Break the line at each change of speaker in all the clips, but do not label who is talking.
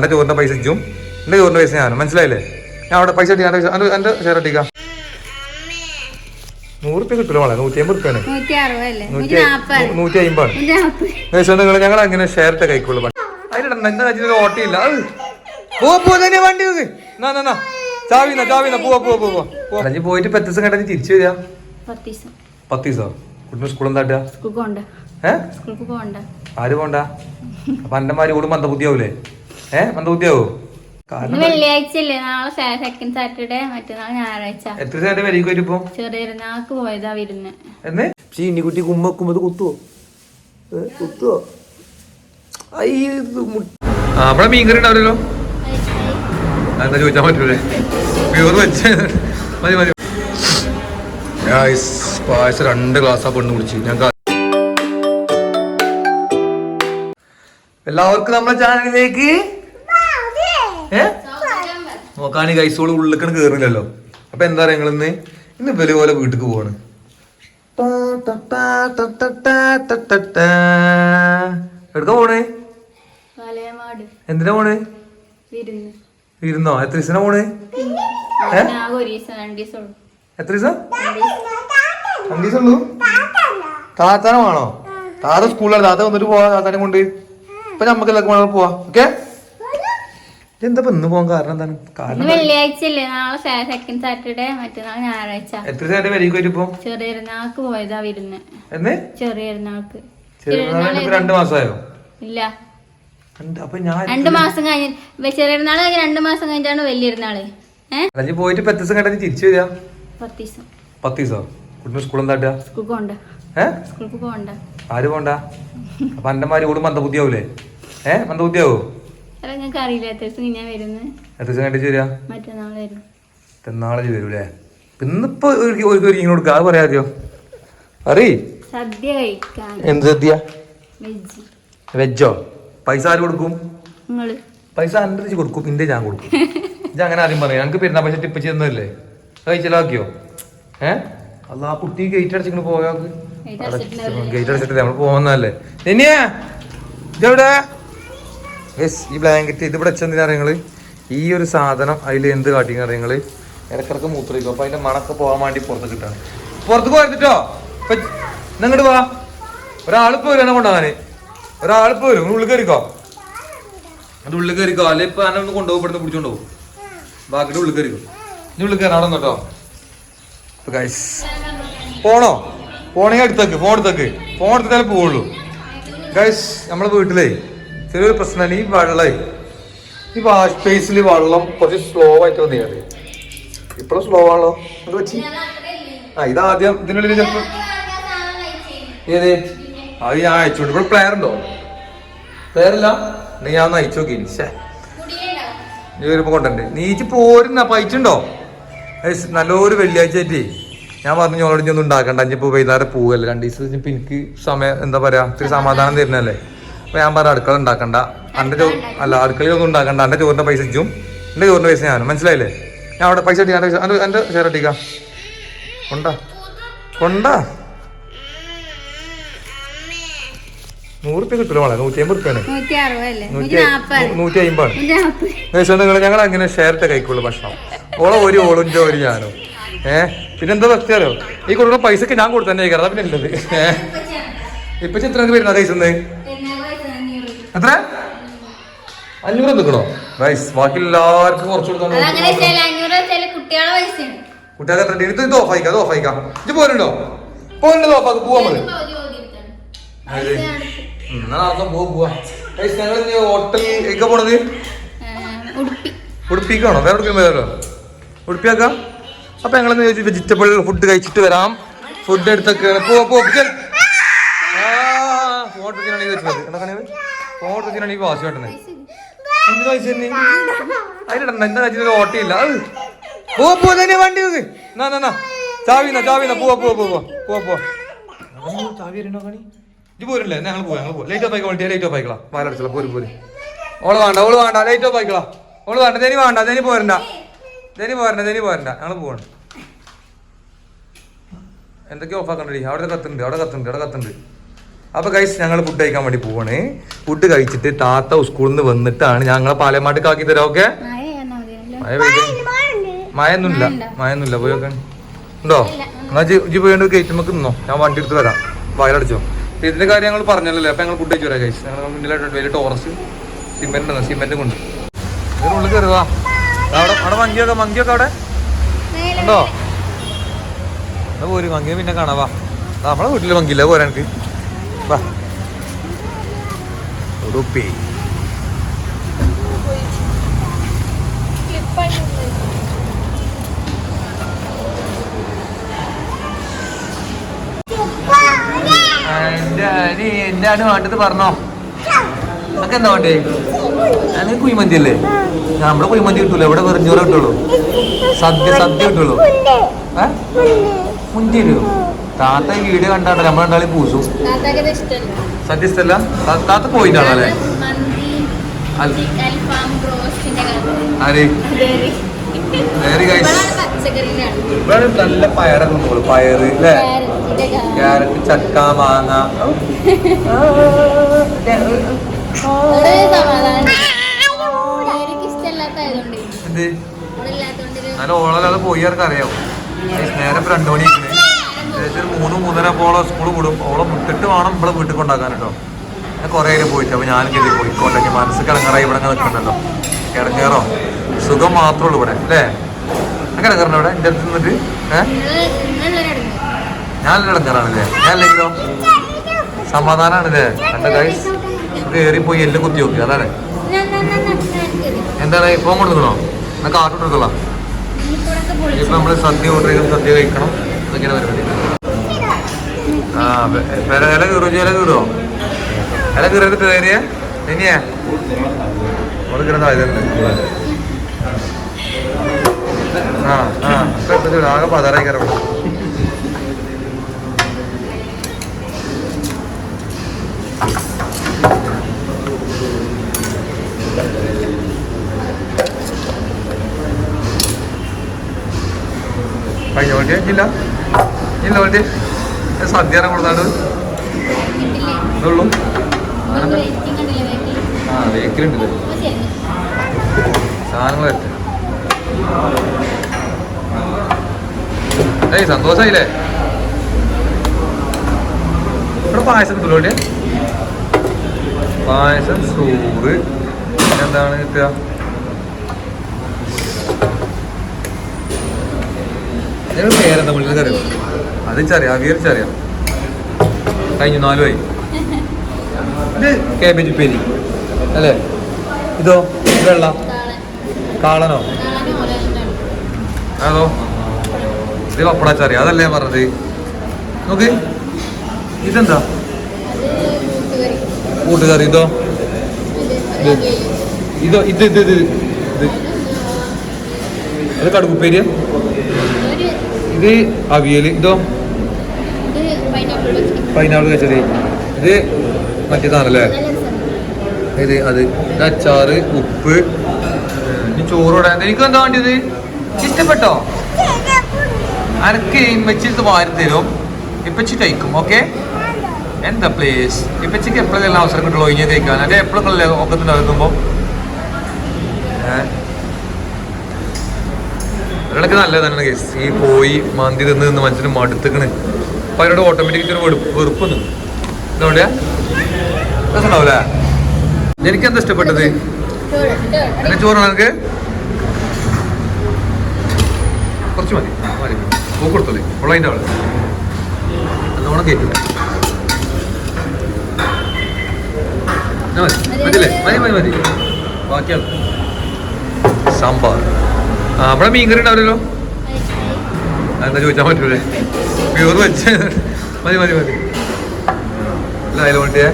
എന്റെ ചോറിന്റെ പൈസ ഇച്ചും എന്റെ ചോറിന്റെ പൈസ ഞാനും. മനസ്സിലായില്ലേ? ഞാൻ അവിടെ പൈസ ഇട്ടി എന്റെ ഷെയർ അടിക്കാം നൂറ് രൂപ കിട്ടില്ല മോളെ നൂറ്റി അമ്പത് റുപ്യാണ്
നൂറ്റി
പൈസ അമ്പതാണ് നിങ്ങൾ ഞങ്ങൾ അങ്ങനെ ഷെയർ ഇട്ട് കഴിക്കുള്ളൂ. കയ്യിൽ ഓട്ടയില്ല പോ തന്നെ വണ്ടി നാ നാ ചാവിന്ന ചാവിന്ന. പോവാ പോവാ പോവാ പോവാ പോയിട്ട് പത്ത് ദിവസം കണ്ടെങ്കിൽ തിരിച്ചു വരിക
പത്ത് ദിവസം
കുട്ടിന് സ്കൂളിൽ എന്താ
സ്കൂൾക്ക് പോകണ്ട.
ഏ?
സ്കൂൾക്ക് പോകണ്ട.
ആര് പോണ്ട അപ്പൊ എന്റെ കൂടുമ്പോ അന്ത മന്ദബുദ്ധിയാവൂലേ ഏ? മന്ദബുദ്ധിയാവൂ
ഇന്ന്
കാരണം
വെള്ളിയാഴ്ച അല്ലേ നാളെ സെക്കൻഡ് സാറ്റർഡേ മറ്റന്നാൾ ഞായറാഴ്ച.
എത്ര സാറ്റർഡേ ഇപ്പൊ?
പോയതാ വിരുന്ന്.
എന്ന്? കുത്തുവോ? കുത്തുവോ? നമ്മളെ മീൻകറി ഉണ്ടാവില്ലല്ലോ? എന്താ ചോദിച്ചാൽ പറ്റൂലേ? പ്യൂർ വെച്ച് മതി മതി. Guys, പായസം രണ്ട് ഗ്ലാസ് ആ പെണ്ണ് കുടിച്ച്. ഞാൻ കാ- എല്ലാവർക്കും നമ്മുടെ ചാനലിലേക്ക് ഏ? നോക്കാണി കൈസോൾ ഉള്ളിക്കണ് കേറില്ലല്ലോ അപ്പൊ എന്താ പറയാ നിങ്ങളിന്ന് ഇന്ന്? വെലു പോലെ വീട്ടിക്ക് പോവാണ്. എവിടുക്ക പോണേ? എന്തിനാ പോണേ?
വിരുന്നോ.
ഇരുന്നോ എത്ര ദിവസം പോണേ എത്ര ദിവസം? രണ്ടു ദിവസം. ഉള്ളൂ താത്താനമാണോ താത്ത സ്കൂളിലാണ്. താത്ത വന്നിട്ട് പോവാ. താത്താനെ കൊണ്ട്. ഇപ്പൊ നമുക്ക് എല്ലാവർക്കും പോവാ. ഓക്കെ? എന്താ ഇന്ന് പോകാൻ കാരണം എന്താണ്? കാരണം
വെള്ളിയാഴ്ച അല്ലേ നാളെ സെക്കൻഡ് സാറ്റർഡേ മറ്റന്നാൾ ഞായറാഴ്ച.
എത്ര സാറ്റർഡേ വരിക
വരുമ്പോ ചെറിയനാൾക്ക് പോയതാ വിരുന്ന്.
എന്ന്? ചെറിയനാൾക്ക് രണ്ട് മാസമായോ?
ഇല്ല.
രണ്ട്
മാസം കഴിഞ്ഞ് ചെറിയനാൾ കഴിഞ്ഞ് രണ്ട് മാസം കഴിഞ്ഞിട്ടാണ് വലിയനാൾ ഏഹ്
പോയിട്ട് പത്ത് ദിവസം കണ്ടെങ്കിൽ തിരിച്ചു വരിക
പത്ത് ദിവസം
പത്ത് ദിവസം? കുട്ടിന് സ്കൂളിൽ എന്താ
സ്കൂൾ പോണ്ട.
ഏ?
സ്കൂൾക്ക് പോകണ്ട
ആര് പോണ്ട? അപ്പൊ അന്റെ മാര് കൂടെ മന്ദബുദ്ധിയാവൂലേ? ഏഹ് മന്ദബുദ്ധിയാവോ?
അല്ല നിങ്ങൾക്ക് അറിയില്ല എത്ര ദിവസം ഞാൻ വരുന്നത്
എത്ര ദിവസം കണ്ടിച്ച് വരിക
മറ്റന്നാൾ വരും
നാളെ വരൂലേ ഇന്നിപ്പോ ഒരു ഒരു ഇങ്ങനെ കൊടുക്കുക അത് പറയാതെയോ അറി.
സദ്യ കഴിക്കാൻ.
എന്ത് സദ്യ?
വെജ്.
പൈസ ആര് കൊടുക്കും? പൈസ കൊടുക്കും ഇന്റെ ഞാൻ കൊടുക്കും. ഇത് അങ്ങനെ ആദ്യം പറയാം. ഞങ്ങൾക്ക് പെരുന്നാൾ പൈസ ടിപ്പ് ചെയ്യുന്നതല്ലേ? കഴിച്ചലാക്കിയോ? ഏ? അല്ല ആ കുട്ടി ഗേറ്റ് അടച്ചിങ്ങനെ പോയാ?
Gate അടച്ചിട്ടുണ്ടാവില്ല.
ഗേറ്റ് അടച്ചിട്ടില്ല. നമ്മൾ പോകുന്നതല്ലേ ഇനിയാ ഇതെവിടെ? യെസ് ഈ ബ്ലാങ്കറ്റ് ഇത് ഇവിടെ വെച്ചെന്തിനാ നിങ്ങൾ? ഈ ഒരു സാധനം അതിൽ എന്ത് കാട്ടിയെന്ന് നിങ്ങൾ? ഇടക്കിടക്ക് മൂത്രിക്കും അപ്പൊ അതിന്റെ മണക്ക് പോകാൻ വേണ്ടി പുറത്ത് കിട്ടാണ്. പുറത്ത് പോയിരുന്നിട്ടോ നിങ്ങോട്ട് വാ. ഒരാളിപ്പോ വരും കൊണ്ടുപോകാന്. ഒരാളിപ്പോ വരും. ഉള്ളിൽ കയറിക്കോ. അത് ഉള്ളിൽ കയറിക്കോ. അല്ലെ ഇപ്പൊ അന്നെ ഒന്ന് കൊണ്ടുപോകും പിടിച്ചോണ്ട് പോകും. ബാക്കിയുടെ ഉള്ളിൽ കയറിക്കോ. ഇനി ഉള്ളിൽ കയറാൻ കേട്ടോ ഗൈസ് പോണോ? പോണെങ്കിൽ അടുത്തേക്ക് ഫോൺ എടുത്തേക്ക്. ഫോൺ എടുത്താലേ പോവുള്ളൂ. ഗൈസ് നമ്മളെ വീട്ടിലേ ചെറിയൊരു പ്രശ്നമാണ് ഈ വെള്ളം. ഈ വാഷ് ബേസിൽ വെള്ളം കുറച്ച് സ്ലോ ആയിട്ട് വന്നു കയറി ഇപ്പോഴും സ്ലോ ആണല്ലോ. എന്ത് പറ്റി? ആ ഇതാദ്യം ഇതിനുള്ളിൽ ചിലപ്പോൾ ഏത്? അത് ഞാൻ അയച്ചോണ്ട് ഇവിടെ പ്ലെയർ ഉണ്ടോ? പ്ലെയർ ഇല്ല? നീ ഞാൻ ഒന്ന് അയച്ചു നോക്കി ശേ നീ വരുമ്പോൾ കൊണ്ടുണ്ട് നീച്ച് പോരുന്ന ഏയ് നല്ലൊരു വെള്ളിയാഴ്ച ആയിട്ട്. ഞാൻ പറഞ്ഞു ഞങ്ങളോട് ഇനി ഒന്നും ഉണ്ടാക്കണ്ട. ഇനിയിപ്പോൾ വൈകുന്നേരം പോവല്ലേ. രണ്ട് ദിവസം ഇപ്പം എനിക്ക് സമയം എന്താ പറയുക ഇത്തിരി സമാധാനം തരുന്നല്ലേ അപ്പൊ ഞാൻ പറഞ്ഞ അടുക്കള ഉണ്ടാക്കണ്ട. എന്റെ ചോ അല്ല അടുക്കളയൊന്നും ഉണ്ടാക്കണ്ട. എന്റെ ചോറിന്റെ പൈസ ഇച്ചും എന്റെ ചോറിന്റെ പൈസ ഞാനും. മനസ്സിലായില്ലേ? ഞാൻ അവിടെ പൈസ ഇട്ടി എന്റെ എന്റെ ഷെയർ അടിക്കാം കൊണ്ടാ? കൊണ്ടാ? നൂറുപ്യ റുപ്യ കിട്ടില്ല വളരെ നൂറ്റി അമ്പത് റുപ്യാണ്
നൂറ്റി
അമ്പതാണ് നിങ്ങൾ ഞങ്ങൾ അങ്ങനെ ഷെയർ ഇട്ട കൈക്കുള്ള ഭക്ഷണം. ഓളെ ഒരു ഓളിന്റെ ഒരു ഞാനോ. പിന്നെ പിന്നെന്താ പറ്റിയാലോ ഈ കൊടുക്കുന്ന പൈസക്ക് ഞാൻ കൊടുത്തു തന്നെ അതാ പിന്നെ ഉള്ളത് ഏഹ് ഇപ്പൊ ചിത്രം വരുന്ന പൈസ എത്ര? അഞ്ഞൂറ് നിൽക്കണോ റൈസ് ബാക്കി എല്ലാവർക്കും കുറച്ച് കൊടുക്കാൻ
കുട്ടികളെ
എത്ര? ഇത് ഇത് ഇത് ഇത് പോരുണ്ടോ? പോരുണ്ടോ പോവാ പോവാ ഞങ്ങൾ ഹോട്ടൽ ഒക്കെ പോണത്? ഉടുപ്പിക്കാണോ? വേറെ വരാലോ ഉടുപ്പിയാക്കാം? അപ്പൊ ഞങ്ങൾ വെജിറ്റബിൾ ഫുഡ് കഴിച്ചിട്ട് വരാം. ഫുഡ് എടുത്തൊക്കെ പോവാ ഈ വാശി എന്ത് പൈസ അതിലിടണ്ട എന്താ ഓട്ടയില്ല അത് പോവാ പോ തന്നെ വണ്ടി നോക്ക് എന്നാ എന്നാ, എന്നാ ചാവിന്ന ചാവിന്ന പോവാ പോവാ പോവാ പോവാ പോവാ. അവന് ചാവി വരണോ കണി ഇത് പോരില്ലേ? ഞങ്ങൾ പോവാ ഞങ്ങൾ പോവാ. ലൈറ്റ് ഓഫ് ലൈറ്റ് ഓഫ് ആയിക്കളാ വാലടിച്ചല പോര് പോര്. ഓൾ വേണ്ട ഓൾ വേണ്ട ലൈറ്റ് ഓഫ് ആയിക്കളാ ഓൾ വേണ്ട തനി വേണ്ട തനി പോരണ്ട. തനി പോരണ്ട തനി പോരണ്ട. ഞങ്ങൾ പോവാണ്. എന്തൊക്കെയോ ഓഫ് ആക്കണ്ടേ അവിടെ കത്തുണ്ട് അവിടെ കത്തുണ്ട് അവിടെ കത്തുണ്ട്. അപ്പൊ കഴിച്ച് ഞങ്ങൾ ഫുഡ് കഴിക്കാൻ വേണ്ടി പോവാണ്. ഫുഡ് കഴിച്ചിട്ട് താത്ത സ്കൂളിൽ നിന്ന് വന്നിട്ടാണ് ഞങ്ങളെ പാലമാട്ട് കാക്കി തരാം ഓക്കെ
മഴ
പെയ്ത്. മഴയൊന്നുമില്ല. മഴയൊന്നുമില്ല. പോയി നോക്കാൻ ഉണ്ടോ? എന്നാ ജി പോയി ഗേറ്റ് നമുക്ക് നിന്നോ. ഞാൻ വണ്ടി എടുത്ത് വരാം. വയലടിച്ചോ. ഇതിന്റെ കാര്യം ഞങ്ങൾ പറഞ്ഞല്ലോ. അപ്പൊ ഞങ്ങൾ ഫുഡ് കഴിച്ചു വരാം കഴിച്ചു ഞങ്ങൾ മുന്നിലായിട്ട് വലിയ ടോറസ് സിമെന്റ് ഉണ്ട്. സിമെന്റ് കൊണ്ട് ഉള്ളിൽ കയറുക അവിടെ അവിടെ മങ്കിയൊക്കെ മങ്കിയൊക്കെ അവിടെ? ഉണ്ടോ? അവിടെ പോര് മങ്കിയെ പിന്നെ കാണാവാ നമ്മളെ വീട്ടിൽ മങ്കിയില്ല. പോരാ എനിക്ക് വാ ഉടുപ്പി എന്റെ ആണ് വേണ്ടത് പറഞ്ഞോ. നിനക്ക് എന്താ വേണ്ടേ എനിക്ക് കുഴിമന്തി അല്ലേ നമ്മളെ കുഴിമന്തി കിട്ടൂല ഇവിടെ വെറും കിട്ടുള്ളൂ. സദ്യ സദ്യ കിട്ടുള്ളൂ. ഏ? താത്ത ഈ വീഡിയോ കണ്ടാണ് നമ്മൾ രണ്ടാളും പൂസു ഇഷ്ടല്ല. താ- താത്ത പോയിട്ടാണോ അല്ലേ
മന്തി
അൽ-
ചിക്കൻ അൽഫാം ബ്രോസ്റ്റിന്റെ
ആര്? വേറെ ഗൈസ് ഇവിടെ നല്ല പയറൊക്കെ ഉണ്ടോളൂ പയറ് അല്ലേ. ക്യാരറ്റ് ചക്ക മാങ്ങ. എന്ത്? നല്ല ഓളല്ലാതെ പോയി ആർക്ക് അറിയാം നേരെ രണ്ടു മണി ഏകദേശം മൂന്ന് മൂന്നര പോളോ സ്കൂൾ വിടും. ഓളെ മുട്ടിട്ട് വേണം ഇവിടെ വീട്ടിൽ കൊണ്ടാക്കാൻ കേട്ടോ. ഞാൻ കുറേ പേര് പോയിട്ട്. അപ്പൊ ഞാനും കരുതി പോയിക്കോട്ടെ. മനസ്സ് കിടങ്ങാറായി ഇവിടെ നിൽക്കണ്ടല്ലോ. കിടങ്ങേറോ സുഖം മാത്രമേ ഉള്ളൂ ഇവിടെ അല്ലേ? അങ്ങനെ കിടങ്ങറ ഇവിടെ? എന്റെ അടുത്ത് നിന്നിട്ട്? ഏഹ് ഞാൻ കിടങ്ങറാണല്ലേ ഞാൻ അല്ലെങ്കിലോ? സമാധാനാണല്ലേ? കണ്ട കയറി പോയി എല്ലാം കുത്തി നോക്കി. അതാണ്. എന്താണ്? ഇപ്പം കൊടുക്കണോ എന്നാ കാർട്ടൂൺ എടുത്തോളാം. ഇപ്പൊ നമ്മൾ സദ്യ ഓർഡർ ചെയ്ത് സദ്യ കഴിക്കണം. ഇതൊക്കെയാണ് പരിപാടി. ആ വില വില കീറോ? വില കീറോ? വില കീറിയത് കയറിയ? ഇനിയാ? അവിടെ ആ ആ ഇപ്പൊ ഇപ്പൊ ഇത് ആകെ പതറായി വണ്ടി ഇല്ല ഇല്ല വേണ്ടി. സദ്യ കൊടുത്താണ്ട്? ഇതുള്ളൂ. ആ സാധനങ്ങൾ പറ്റും ഏയ് സന്തോഷായില്ലേ? ഇവിടെ പായസം ഇവിടെ പായസം സൂറ് എന്താണ് കിട്ടുക? ഇതിന് പേരെന്താ വിളിക്കുന്നത് അറിയാം അത് ചറിയാം അവിയറിച്ചറിയാം. കഴിഞ്ഞു നാലുമായി. ഇത് കേബേജ് ഉപ്പേരി. അല്ലേ? ഇതോ വെള്ള. കാളനോ? അതോ? ഇത് പപ്പടാച്ചാറി അതല്ലേ ഞാൻ പറഞ്ഞത്. നോക്ക്. ഇതെന്താ? കൂട്ടുകറി. ഇതോ? ഇത്. ഇത് ഇത് ഇത് ഇത് കടുക്കുപ്പേരിയ ഇത് അവിയൽ ഇതോ? പൈനാപ്പിൾ കച്ചറി ഇത് മറ്റേതാണല്ലേ ഇത് അത്. അച്ചാറ് ഉപ്പ്. ഇനി ചോറ് ഇടാൻ. എനിക്ക് എന്താ വേണ്ടിയത്? ഇഷ്ടപ്പെട്ടോ? അനക്ക് വെച്ചിട്ട് വാരി തരും. ഇപ്പച്ചി കഴിക്കും ഓക്കെ? എന്താ പ്ലേസ് ഇപ്പച്ചിക്ക് എപ്പോഴെല്ലാം അവസരം കിട്ടുള്ളൂ? ഇനി തേക്കാൻ. അല്ലെ ഒക്കെ ഒക്കത്തിന്റെ അകത്തുമ്പോ ഒരാൾക്ക് നല്ലതാണ് കേസ് ഈ പോയി മന്തി തിന്ന് നിന്ന് മനുഷ്യന് മടുത്തുക്കണ്. അപ്പൊ അവരോട് ഓട്ടോമാറ്റിക് ഒരു വെറുപ്പ് നിന്ന് എനിക്ക് എനിക്കെന്താ ഇഷ്ടപ്പെട്ടത്? എന്നെ ചോറാണ് എനിക്ക് കുറച്ച് മതി. മതി പൂ കൊടുത്തോളേ. ഉള്ളതിന്റെ അവൾ എന്നോണം കേട്ടില്ല മതി. മതി മതി മതി ബാക്കിയാ സാമ്പാർ. അവിടെ മീൻകറി ഉണ്ടാവില്ലല്ലോ? എന്താ ചോദിച്ചാൽ പറ്റൂലേ? പ്യൂർ വെച്ച് മതി മതി മതി. അല്ല അതിൽ വേണ്ടിയേ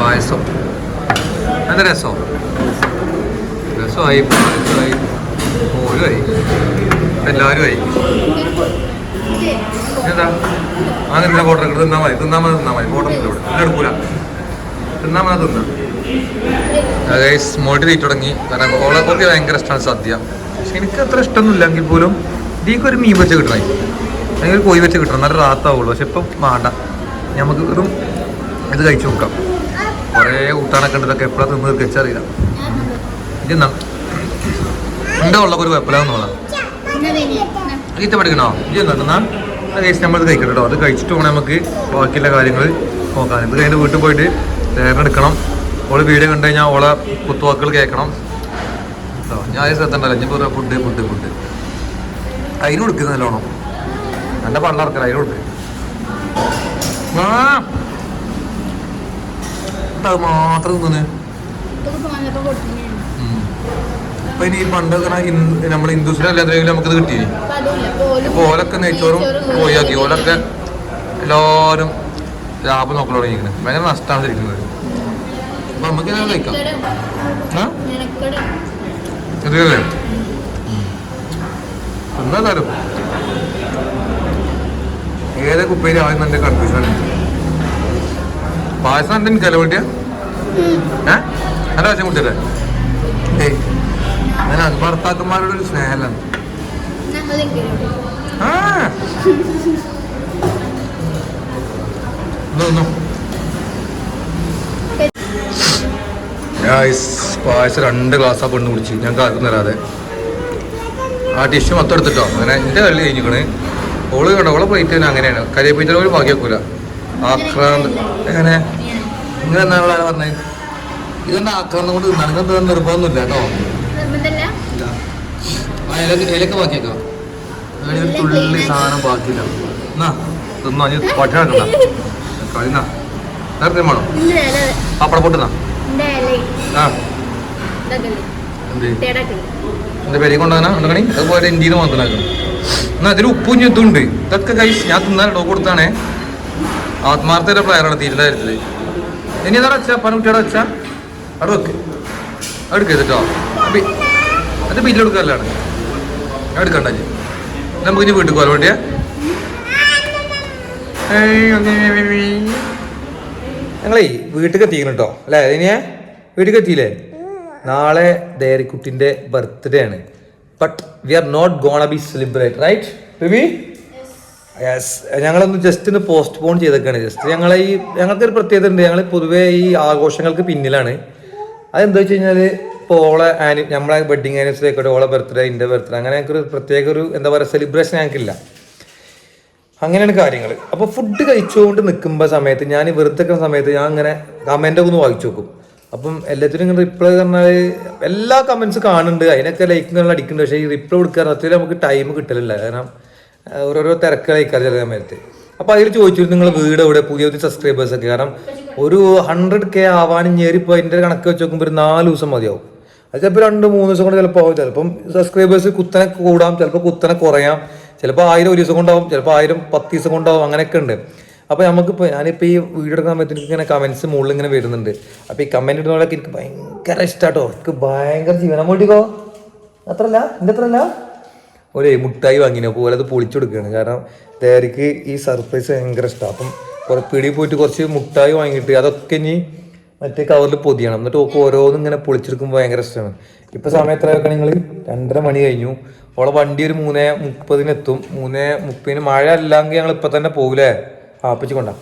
പായസം. എന്താ രസം? രസമായി പായസമായി. ഓരുമായി എല്ലാവരും ആയി എന്താ അങ്ങനെ ഫോട്ടോ എടുത്ത് തിന്നാ മതി. തിന്നാ മതി തിന്നാ മതി. ഫോട്ടോ എടുക്കൂല. തിന്നാ മതി തിന്നാ. ഗൈസ് മോട്ടി തീറ്റ് തുടങ്ങി. കാരണം ഓളക്കൊക്കെ ഭയങ്കര ഇഷ്ടമാണ് സദ്യ. പക്ഷെ എനിക്ക് അത്ര ഇഷ്ടമൊന്നുമില്ല എങ്കിൽ പോലും ഇതിക്ക് ഒരു മീൻ വെച്ച് കിട്ടണേ. അല്ലെങ്കിൽ ഒരു കോഴി വെച്ച് കിട്ടണം. നല്ല റാത്താവുള്ളൂ. പക്ഷെ ഇപ്പം വേണ്ട. നമുക്ക് വെറും ഇത് കഴിച്ചു നോക്കാം. കുറേ കൂട്ടാനൊക്കെ ഉണ്ട്. ഇതൊക്കെ എപ്പോഴാണ് തിന്ന് വെച്ചറിയില്ല ഇതെന്നാ എന്റെ ഉള്ളൊക്കെ ഒരു കുഴപ്പമില്ലാന്ന് തോന്നാം ഈത്ത പഠിക്കണോ? ഇത് എന്നാ കഴിച്ച് നമ്മൾ കഴിക്കണം കേട്ടോ. അത് കഴിച്ചിട്ട് വേണം നമുക്ക് ബാക്കിയുള്ള കാര്യങ്ങൾ നോക്കാം ഇത് കഴിഞ്ഞ് വീട്ടിൽ പോയിട്ട് തേർന്നെടുക്കണം ഓൾ വീഡിയോ കണ്ടു കഴിഞ്ഞാൽ ഓളെ കുത്തുവാക്കുകൾ കേൾക്കണം. ഞാൻ ശ്രദ്ധ ഉണ്ടല്ലോ പറയാം ഫുഡ് ഫുഡ് ഫുഡ് അതിന് കൊടുക്കുന്ന നല്ലോണം. എന്റെ പള്ളർക്കല അതിന് കൊടുക്ക്. ആ! അത് മാത്രം തിന്നു? അപ്പൊ ഇനി ഈ പണ്ട് നമ്മൾ ഹിന്ദുസിനെ അല്ലാതെങ്കിലും നമുക്കിത് കിട്ടി ഇപ്പൊ ഓലൊക്കെ നെയ്ച്ചോറും പോയാക്കി ഓലൊക്കെ എല്ലാവരും ലാഭം തുടങ്ങിയിരിക്കുന്നത് ഭയങ്കര നഷ്ടമാണ് ഇരിക്കുന്നത് അപ്പൊ നമുക്ക് ഇങ്ങനെ കഴിക്കാം. ഇതല്ലേ എന്നാ തരും. ഏതൊക്കെ ഉപ്പേരി ആദ്യം എന്റെ കൺഫ്യൂഷൻ പായസം എന്റെ എനിക്കല്ല വേണ്ടിയ ഏ? കുട്ടിയല്ലേ ഏയ് ഞാൻ ഭർത്താക്കന്മാരുടെ ഒരു സ്നേഹമല്ലാണ്. ആ. പായസം രണ്ട് ഗ്ലാസ് ആ പെണ്ണ് കുടിച്ച്. ഞാൻ ആർക്കും തരാതെ ആ ടിഷ്യൂ മൊത്തം എടുത്തിട്ടോ? അങ്ങനെ എന്റെ കല്ല് കഴിഞ്ഞിക്കണ്. ഓൾ കണ്ടോ? ഓളെ പ്ലേറ്റ് തന്നെ അങ്ങനെയാണ്. കരിയപ്പിച്ച ഒരു ബാക്കിയാക്കൂല ആക്രാന്ത്. എങ്ങനെ? നിങ്ങൾ എന്നാ ഇവിടെ പറഞ്ഞത് ഇതെന്നെ ആക്രാന്തം കൊണ്ട് നടക്കാൻ നിർബന്ധമൊന്നുമില്ല കേട്ടോ? ഇല്ല. ആ ഇലക്ക് ഇലക്ക് ബാക്കിയേക്കാം? തുള്ളി സാധനം ബാക്കിയില്ല. എന്നാ തിന്നോ. പട്ടിണക്കണ്ട കളിന്നാ. നേരത്തെ വേണോ? പപ്പട പൊട്ടുന്നാ? അതുപോലെ ഇന്ത്യയിൽ മാത്രമാക്കണം എന്നാ അതിൽ ഉപ്പും ഞെത്തുണ്ട് ഇതൊക്കെ കൈ ഞാൻ തിന്നാൻ ഡോ കൊടുത്താണേ. ആത്മാർത്ഥയുടെ പ്ലെയറാണ് തീരുന്ന കാര്യത്തിൽ. ഇനി എന്താ വെച്ചാ പനക്കുട്ടിയുടെ വെച്ചാ? അവിടെ വെക്ക്. എടുക്കുക കേട്ടോ. അത് ബില്ലെടുക്കല്ലാണ് എടുക്കണ്ട ഇജ്ജ്. നമുക്ക് ഇനി വീട്ടിൽ പോകാൻ വേണ്ടിയാ? ഞങ്ങളേ വീട്ടിൽ എത്തിക്കണം കേട്ടോ അല്ലേ? ഇനിയെ വീട്ടിൽ എത്തിയില്ലേ നാളെ ദേരിക്കുട്ടിന്റെ ബർത്ത്ഡേ ആണ്. But we are not gonna be celebrate right baby yes ഞങ്ങളൊന്ന് ജസ്റ്റ് ഒന്ന് പോസ്റ്റ് പോൺ ചെയ്തേക്കാണ്. ജസ്റ്റ് ഞങ്ങളെ ഈ ഞങ്ങൾക്ക് ഒരു പ്രത്യേകത ഉണ്ട്. ഞങ്ങൾ പൊതുവേ ഈ ആഘോഷങ്ങൾക്ക് പിന്നിലാണ്. അതെന്താ വെച്ച് കഴിഞ്ഞാൽ ഇപ്പോൾ ഓളെ ആനി നമ്മളെ വെഡിങ് ആനിവേഴ്സറി ആയിക്കോട്ടെ ഓളെ ബർത്ത്ഡേ എന്റെ ബർത്ത്ഡേ അങ്ങനെ ഞങ്ങൾക്ക് ഒരു പ്രത്യേക ഒരു എന്താ പറയുക സെലിബ്രേഷൻ ഞങ്ങൾക്കില്ല. അങ്ങനെയാണ് കാര്യങ്ങൾ അപ്പോൾ ഫുഡ് കഴിച്ചുകൊണ്ട് നിൽക്കുമ്പോൾ സമയത്ത് ഞാൻ വെറുതെ സമയത്ത് ഞാൻ അങ്ങനെ കമന്റ് ഒന്ന് വായിച്ചു നോക്കും. അപ്പം എല്ലാത്തിനും ഇങ്ങനെ റിപ്ലൈ പറഞ്ഞാൽ എല്ലാ കമൻസ് കാണുന്നുണ്ട്. അതിനൊക്കെ ലൈക്ക് അടിക്കുന്നുണ്ട്. പക്ഷേ ഈ റിപ്ലൈ കൊടുക്കാൻ അത്രയും നമുക്ക് ടൈം കിട്ടലില്ല. കാരണം ഓരോരോ തിരക്കുകളായിക്കാറ് ചില സമയത്ത്. അപ്പോൾ അതിൽ ചോദിച്ചിരുന്നു നിങ്ങൾ വീട് എവിടെ? പുതിയ പുതിയ സബ്സ്ക്രൈബേഴ്സ് ഒക്കെ. കാരണം ഒരു ഹൺഡ്രഡ് കെ ആവാനും ഞേറിപ്പോൾ അതിന്റെ കണക്ക് വെച്ച് നോക്കുമ്പോൾ ഒരു നാല് ദിവസം മതിയാവും. അത് ചിലപ്പോൾ രണ്ട് മൂന്ന് ദിവസം കൊണ്ട് ചിലപ്പോൾ ചിലപ്പം സബ്സ്ക്രൈബേഴ്സ് കുത്തനെ കൂടാം. ചിലപ്പോൾ കുത്തനെ കുറയാം. ചിലപ്പോൾ ആയിരം ഒരു ദിവസം കൊണ്ടാവും ചിലപ്പോൾ ആയിരം പത്ത് ദിവസം കൊണ്ടാവും അങ്ങനെയൊക്കെ ഉണ്ട്. അപ്പോൾ നമുക്കിപ്പോൾ ഞാനിപ്പോൾ ഈ വീഡിയോ എടുക്കാൻ എനിക്ക് ഇങ്ങനെ കമൻസ് മുകളിൽ ഇങ്ങനെ വരുന്നുണ്ട്. അപ്പോൾ ഈ കമന്റ് ഇടുന്നവരൊക്കെ എനിക്ക് ഭയങ്കര ഇഷ്ടമാട്ടോ എനിക്ക് ഭയങ്കര ജീവനം വേണ്ടിക്കോ അത്രല്ല? എന്റെ അത്രല്ല? ഒരു മുട്ടായി വാങ്ങിനോ പോലെ അത് പൊളിച്ചു കൊടുക്കുകയാണ്. കാരണം തേരിക്ക് ഈ സർപ്രൈസ് ഭയങ്കര ഇഷ്ടമാണ് അപ്പം കുറേ പിടി പോയിട്ട് കുറച്ച് മുട്ടായി വാങ്ങിയിട്ട് അതൊക്കെ ഇനി മറ്റേ കവറിൽ പൊതിയണം. എന്നിട്ട് ഓക്ക് ഓരോന്നും ഇങ്ങനെ പൊളിച്ചെടുക്കുമ്പോൾ ഭയങ്കര ഇഷ്ടമാണ് ഇപ്പോൾ സമയം എത്ര വെക്കണം നിങ്ങൾ രണ്ടര മണി കഴിഞ്ഞു. ഓളെ വണ്ടി ഒരു മൂന്നേ മുപ്പതിന് എത്തും മൂന്നേ മുപ്പതിന് മഴ അല്ലെങ്കിൽ ഞങ്ങൾ ഇപ്പൊ തന്നെ പോകൂലേ ആ അപ്പച്ചി കൊണ്ടാ.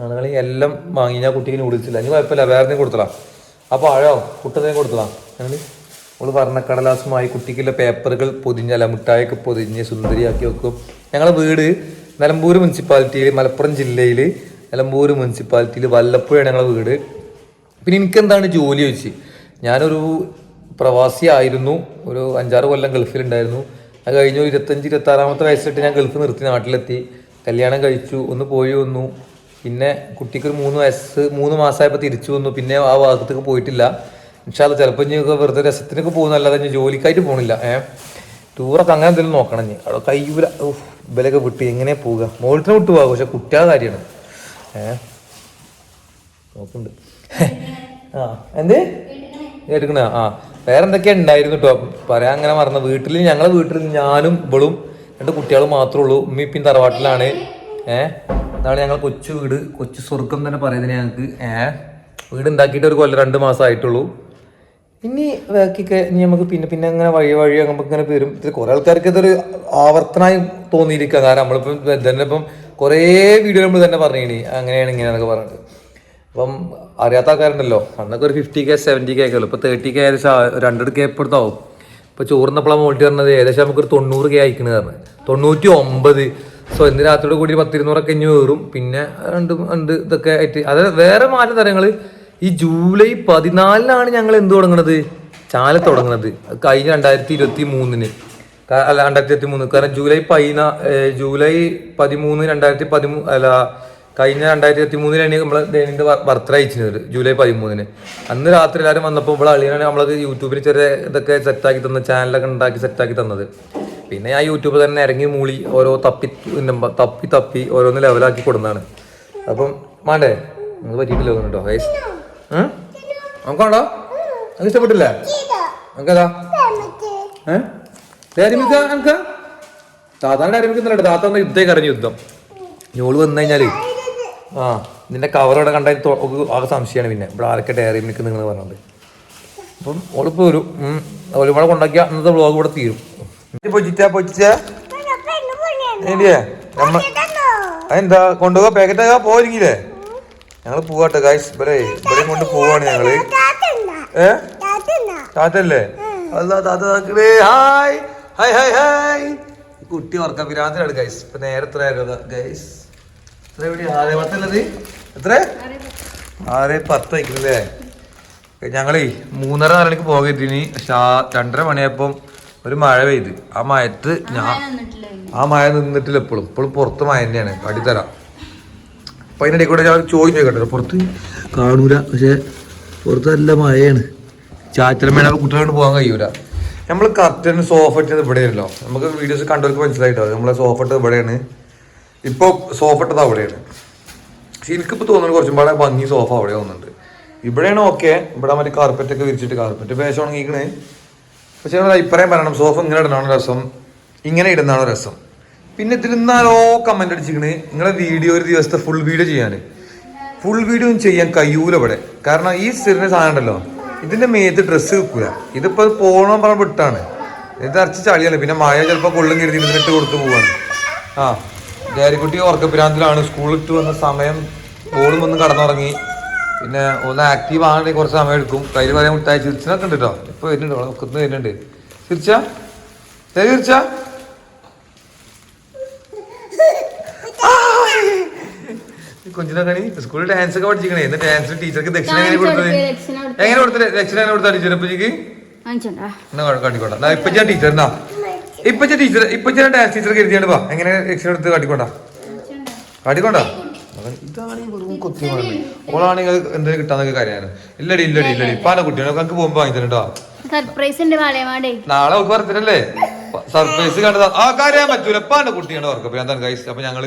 ഞങ്ങൾ എല്ലാം വാങ്ങി ഞാൻ കുട്ടിക്ക് ഓടിച്ചില്ല ഇനി കുഴപ്പമില്ല വേറെ കൊടുത്തലാ അപ്പോൾ ആഴോ കുട്ടതേം കൊടുത്തലാം ഞങ്ങൾ വർണക്കടലാസുമായി പറഞ്ഞ കടലാസുമായി കുട്ടിക്കുള്ള പേപ്പറുകൾ പൊതിഞ്ഞല്ല മിഠായൊക്കെ പൊതിഞ്ഞ് സുന്ദരിയാക്കി വെക്കും. ഞങ്ങളെ വീട് നിലമ്പൂർ മുനിസിപ്പാലിറ്റിയിൽ മലപ്പുറം ജില്ലയിൽ നിലമ്പൂർ മുനിസിപ്പാലിറ്റിയിൽ വല്ലപ്പുഴയാണ് ഞങ്ങളെ വീട്. പിന്നെ എനിക്ക് എന്താണ് ജോലി വെച്ച് ഞാനൊരു പ്രവാസി ആയിരുന്നു ഒരു അഞ്ചാറ് കൊല്ലം ഗൾഫിലുണ്ടായിരുന്നു. അത് കഴിഞ്ഞു ഇരുപത്തഞ്ച് ഇരുപത്തി ആറാമത്തെ വയസ്സിലിട്ട് ഞാൻ ഗൾഫ് നിർത്തി നാട്ടിലെത്തി. കല്യാണം കഴിച്ചു ഒന്ന് പോയി വന്നു. പിന്നെ കുട്ടിക്ക് ഒരു മൂന്ന് വയസ്സ് മൂന്ന് മാസമായപ്പോൾ തിരിച്ചു വന്നു. പിന്നെ ആ ഭാഗത്തേക്ക് പോയിട്ടില്ല. പക്ഷേ അത് ചിലപ്പോൾ ഇനി വെറുതെ രസത്തിനൊക്കെ പോകുന്നല്ലാതെ ഞാൻ ജോലിക്കായിട്ട് പോകണില്ല ഏഹ് ടൂറൊക്കെ അങ്ങനെ എന്തെങ്കിലും നോക്കണം ഇനി. അവിടെ കയ്യൂല. ഇവലൊക്കെ വിട്ട് എങ്ങനെ പോവുക? മോളത്തിനെ വിട്ടു പോകാം പക്ഷെ കുട്ടിയാ കാര്യമാണ്. ഏഹ് നോക്കുന്നുണ്ട്. ആ എന്ത്? എടുക്കണ. ആ വേറെ എന്തൊക്കെയാ ഉണ്ടായിരുന്നു കേട്ടോ പറയാൻ അങ്ങനെ മറന്ന. വീട്ടിൽ ഞങ്ങളെ വീട്ടിൽ ഞാനും ഇവളും രണ്ട് കുട്ടികളും മാത്രമേ ഉള്ളൂ. ഉമ്മ ഇപ്പം തറവാട്ടിലാണ്. ഏഹ് അതാണ് ഞങ്ങൾ കൊച്ചു വീട്. കൊച്ചു സ്വർഗം തന്നെ പറയുന്നത് ഞങ്ങൾക്ക് ഏഹ് വീട് ഉണ്ടാക്കിയിട്ട് ഒരു കൊല്ലം രണ്ട് മാസം ആയിട്ടുള്ളൂ. ഇനി ബാക്കിയൊക്കെ ഇനി നമുക്ക് പിന്നെ പിന്നെ അങ്ങനെ വഴി വഴി നമുക്ക് ഇങ്ങനെ വരും. ഇത് കുറെ ആൾക്കാർക്ക് ഇതൊരു ആവർത്തനമായി തോന്നിയിരിക്കുക കാരണം നമ്മളിപ്പം തന്നെ ഇപ്പം കുറേ വീഡിയോ നമ്മൾ തന്നെ പറഞ്ഞിനി. അങ്ങനെയാണ് ഇങ്ങനെയാണെന്നൊക്കെ പറഞ്ഞിട്ട്. അപ്പം അറിയാത്ത ആൾക്കാരുണ്ടല്ലോ അന്നൊക്കെ ഒരു ഫിഫ്റ്റി കെ സെവന്റി കെ ഒക്കെ ഇപ്പോൾ ഇപ്പൊ തേർട്ടി കെ ഏകദേശം ഒരു ഹൺഡ്രഡ് കെ എപ്പോഴത്താവും ഇപ്പോൾ ചോറിനപ്പോഴാണ് മോൾട്ടി പറഞ്ഞത്. ഏകദേശം നമുക്കൊരു തൊണ്ണൂറ് കെ അയക്കണത് പറഞ്ഞു തൊണ്ണൂറ്റി ഒമ്പത് സോ ഇന്ന് രാത്രിയോട് കൂടി പത്തിരുന്നൂറൊക്കെ ഇഞ്ഞ് കയറും പിന്നെ രണ്ട് രണ്ട് ഇതൊക്കെ ആയിട്ട്. അതായത് വേറെ മാറ്റം തരങ്ങൾ ഈ ജൂലൈ പതിനാലിനാണ് ഞങ്ങൾ എന്ത് തുടങ്ങണത്? ചാനൽ തുടങ്ങുന്നത് അത് കഴിഞ്ഞ രണ്ടായിരത്തി ഇരുപത്തി മൂന്നിന് അല്ല രണ്ടായിരത്തി ഇരുപത്തി മൂന്ന് കാരണം ജൂലൈ പതിനാ ജൂലൈ പതിമൂന്ന് രണ്ടായിരത്തി പതിമൂന്ന് അല്ല കഴിഞ്ഞ രണ്ടായിരത്തി ഇരുപത്തി മൂന്നിലാണ് നമ്മൾ ദേനിന്റെ ബർത്ത്ഡേ അയച്ചിരുന്നത് ജൂലൈ പതിമൂന്നിന്. അന്ന് രാത്രി എല്ലാവരും വന്നപ്പോൾ ഇവിടെ അളിയനാണ് നമ്മളത് യൂട്യൂബിൽ ചെറിയ ഇതൊക്കെ സെറ്റാക്കി തന്ന ചാനലൊക്കെ ഉണ്ടാക്കി സെറ്റാക്കി തന്നത്. പിന്നെ ആ യൂട്യൂബ് തന്നെ ഇറങ്ങി മൂളി ഓരോ തപ്പി തപ്പി തപ്പി ഓരോന്ന് ലെവലാക്കി കൊടുന്നതാണ്. അപ്പം മാണ്ടേ നിങ്ങൾ പറ്റിയിട്ടില്ല കേട്ടോ ഗൈസ് നമുക്കാണോ നിങ്ങൾക്ക് ഇഷ്ടപ്പെട്ടില്ല? നമുക്കതാ? ഏഹ് ഡയറി മിൽക്ക് നമുക്ക് താത്താൻ ഡയറി മിൽക്ക് ഇന്നലെ താത്ത ഒന്ന് യുദ്ധം കറിഞ്ഞു യുദ്ധം. ഞോൾ വന്നു കഴിഞ്ഞാൽ നിന്റെ കവർ ഇവിടെ കണ്ടാൽ ആകെ സംശയമാണ് പിന്നെ. ഇവിടെ ആരൊക്കെ ഡയറി മിൽക്ക് നിങ്ങൾ പറഞ്ഞത് അപ്പം ഓളിപ്പോ വരും. ഒരുപാട് കൊണ്ടാക്കിയ അന്നത്തെ വ്ളോഗ് ഇവിടെ തീരും. പൊച്ചിച്ചാ പൊച്ചിച്ചാ? നമ്മൾ നമ്മ അതെന്താ കൊണ്ടുപോകാ പാക്കറ്റ് പോയിരിക്കില്ലേ? ഞങ്ങൾ പോവാട്ടെ ഗായ്സ് ഇവിടെ ഇവിടെ കൊണ്ട് പോവാണ് ഞങ്ങൾ. ഏ? താത്തല്ലേ അല്ല താത്ത താക്കളേ ഹായ്. Hi hi hi. കുട്ടി ഉറക്ക പിരാന്തിനാണ് ഗൈസ് ഇപ്പൊ നേരത്തെ ഗൈസ് എത്ര എവിടെ ആറ് പത്തല്ലത് എത്ര? ആറ് പത്ത് അയക്കുന്നല്ലേ ഞങ്ങളേ മൂന്നര നാല് മണിക്ക് പോകരുതിനി പക്ഷെ ആ രണ്ടര മണിയായപ്പം ഒരു മഴ പെയ്ത്. ആ മഴത്ത് ഞാൻ ആ മഴ നിന്നിട്ടില്ല എപ്പോഴും ഇപ്പോഴും പുറത്ത് മഴ തന്നെയാണ്. അടിത്തറ അപ്പൊ അതിനിടയിൽ കൂടെ ഞാൻ ചോദിച്ചു കേട്ടോ പുറത്ത് കാണൂല. പക്ഷെ പുറത്ത് നല്ല മഴയാണ്. ചാറ്റലമേണ കുട്ടികളോട് പോകാൻ കഴിയൂല. നമ്മൾ കറക്റ്റ് സോഫ ഇട്ടത് ഇവിടെയല്ലോ നമുക്ക് വീഡിയോസ് കണ്ടവർക്ക് മനസ്സിലായിട്ടോ? നമ്മളെ സോഫ ഇട്ടത് ഇവിടെയാണ്. ഇപ്പൊ സോഫ ഇട്ടത് അവിടെയാണ്. പക്ഷെ എനിക്കിപ്പോൾ തോന്നുന്നു കുറച്ചും പാടെ ഭംഗി സോഫ അവിടെ തോന്നുന്നുണ്ട്. ഇവിടെയാണ് ഓക്കെ ഇവിടെ മറ്റേ കാർപ്പറ്റ് ഒക്കെ വിരിച്ചിട്ട് കാർപ്പറ്റ് വേഷം ഉണങ്ങിക്കണേ. പക്ഷെ നമ്മൾ അഭിപ്രായം പറയണം സോഫ ഇങ്ങനെ ഇടുന്നതാണോ രസം. ഇങ്ങനെ ഇടുന്നതാണോ രസം. പിന്നെ ഇതിൽ കമന്റ് കമന്റ് അടിച്ചിക്കണ് നിങ്ങളെ വീഡിയോ ഒരു ദിവസത്തെ ഫുൾ വീഡിയോ ചെയ്യാൻ ഫുൾ വീഡിയോ ചെയ്യാൻ കഴിയൂല ഇവിടെ. കാരണം ഈ സ്ഥിരം സാധനം ഉണ്ടല്ലോ ഇതിന്റെ മേത്ത് ഡ്രസ്സ് വെക്കൂല. ഇതിപ്പോൾ പോകണം പറഞ്ഞ വിട്ടാണ് ഇത് അരച്ച് ചളിയല്ലേ? പിന്നെ മഴ ചിലപ്പോൾ കൊള്ളും കരുതി ഇതിനിട്ട് കൊടുത്തു പോവാണ്. ആ. ജാരിക്കുട്ടി ഉറക്കപ്പിരാന്തിലാണ്. സ്കൂളിൽ ഇട്ട് വന്ന സമയം ബോളും വന്ന് കടന്നുറങ്ങി. പിന്നെ ഒന്ന് ആക്റ്റീവ് ആണെങ്കിൽ കുറച്ച് സമയം എടുക്കും. കയ്യിൽ പറയാൻ മുട്ടായി ചിരിച്ചിനൊക്കെ ഉണ്ട് കേട്ടോ ഇപ്പൊ വരുന്നുണ്ട്. അവളെ ഒക്കെ വരുന്നുണ്ട്. ചിരിച്ച? ചിരിച്ച? കൊഞ്ചിനെ കണി. സ്കൂളിൽ ഡാൻസ് ഒക്കെ പഠിച്ചിക്കണേ എന്ന് ഡാൻസ് ടീച്ചർക്ക് ദക്ഷിണ എങ്ങനെ കൊടുത്തത്. എങ്ങനെ കൊടുത്തത്? ദക്ഷിണ എങ്ങനെ കൊടുത്താ ടീച്ചർ ഇപ്പച്ചിക്ക്. എന്നാ ഇപ്പൊ കാട്ടിക്കോട്ടെ. എന്നാ ഇപ്പച്ച ടീച്ചർ എന്നാ ഇപ്പച്ച ടീച്ചർ ഇപ്പച്ച ഡാൻസ് ടീച്ചർ കരുതിയാണ് വാ. എങ്ങനെ ദക്ഷിണ എടുത്ത് കാട്ടിക്കൊണ്ടാ? കാട്ടിക്കോണ്ടാ? അവൻ ഇതാണ് ഈ വെറും കൊത്തി ഓളാണെങ്കിൽ എന്തെങ്കിലും കിട്ടാന്നൊക്കെ കാര്യമാണ് ഇല്ലടി ഇല്ലടി ഇല്ലടി. പല കുട്ടിയാണ് നമുക്ക് പോകുമ്പോ വാങ്ങി
സർപ്രൈസ് ഉണ്ട്
നാളെ പറഞ്ഞിട്ടല്ലേ സർപ്രൈസ് കണ്ടതാ. ആ കാര്യം പറ്റൂല. കുട്ടിയാണ് അപ്പൊ അപ്പൊ ഞങ്ങൾ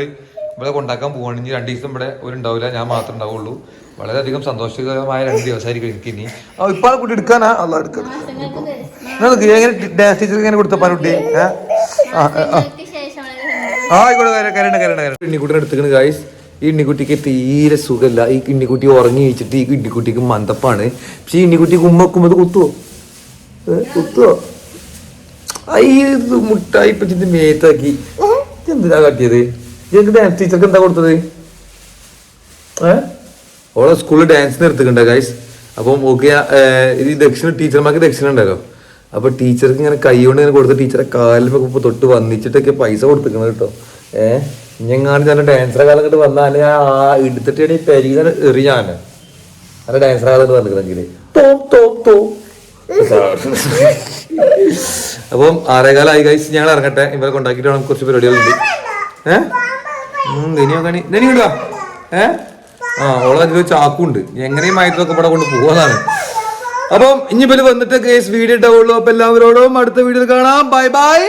ഇവിടെ കൊണ്ടാക്കാൻ പോവാണ്. ഇനി രണ്ടു ദിവസം ഇവിടെ ഒരു ഉണ്ടാവില്ല ഞാൻ മാത്രമേ ഉണ്ടാവുള്ളൂ. വളരെയധികം സന്തോഷകരമായ രണ്ട് ദിവസമായിരിക്കും എനിക്ക് ഇനി ഇപ്പൊ കുട്ടി എടുക്കാനാ? അല്ല എങ്ങനെ ഡാൻസ് എങ്ങനെ കൊടുത്ത പനുട്ടി ആയിക്കോട്ടെ കരണ്ട കരണ്ട ഈ ഇണ്ണിക്കുട്ടിക്ക് തീരെ സുഖമില്ല. ഈ ഇണ്ണിക്കുട്ടി ഉറങ്ങി വെച്ചിട്ട് ഈ ഇണ്ണിക്കുട്ടിക്ക് മന്ദപ്പാണ്. പക്ഷെ ഈ ഇണ്ണിക്കുട്ടി ഇത് കുത്തുവോ? കുത്തുവോ? മുട്ടായി പറ്റിട്ട് മേത്താക്കി. എന്തിനാ കാട്ടിയത്? ഞങ്ങൾക്ക് ഡാൻസ് ടീച്ചർക്ക് എന്താ കൊടുത്തത്? ഏഹ് ഓളെ സ്കൂളിൽ ഡാൻസ് നിർത്തിക്കണ്ട ഗൈസ് അപ്പം ഓക്കെ ഇത് ദക്ഷിണ ടീച്ചർമാർക്ക് ദക്ഷിണ ഉണ്ടല്ലോ. അപ്പൊ ടീച്ചർക്ക് ഇങ്ങനെ കൈ കൊണ്ട് ഇങ്ങനെ കൊടുത്ത ടീച്ചറെ കാലിലൊക്കെ തൊട്ട് വന്നിച്ചിട്ടൊക്കെ പൈസ കൊടുത്തിരിക്കുന്നത് കേട്ടോ. ഏഹ് ഞങ്ങാണ്ട് ഞാൻ ഡാൻസറെ കാലം കണ്ട് വന്നാൽ ഞാൻ ആ എടുത്തിട്ടാണ് ഈ പെരീന്ന് എറിയാൻ അല്ല ഡാൻസറെ കാലം ഇങ്ങോട്ട് വന്നിക്കണമെങ്കിൽ തോ തോ തോ. ഗൈസ് ഞങ്ങൾ ഇറങ്ങട്ടെ. ഇവരെ കൊണ്ടാക്കിയിട്ട് വേണം കുറച്ച് പരിപാടികളുണ്ട്. ഏഹ് ഇനിയോ കണി ഇനി വിടുവാ ഏ? ആ ഓളെ ചാക്കുണ്ട്. എങ്ങനെയും മയത്തൊക്കെ ഇവിടെ കൊണ്ട് പോവാന്നാണ്. അപ്പം ഇനി ഇവർ വന്നിട്ട് കേസ് വീഡിയോ ഇട്ടാവുള്ളൂ അപ്പൊ എല്ലാവരോടും അടുത്ത വീഡിയോയിൽ കാണാം. Bye bye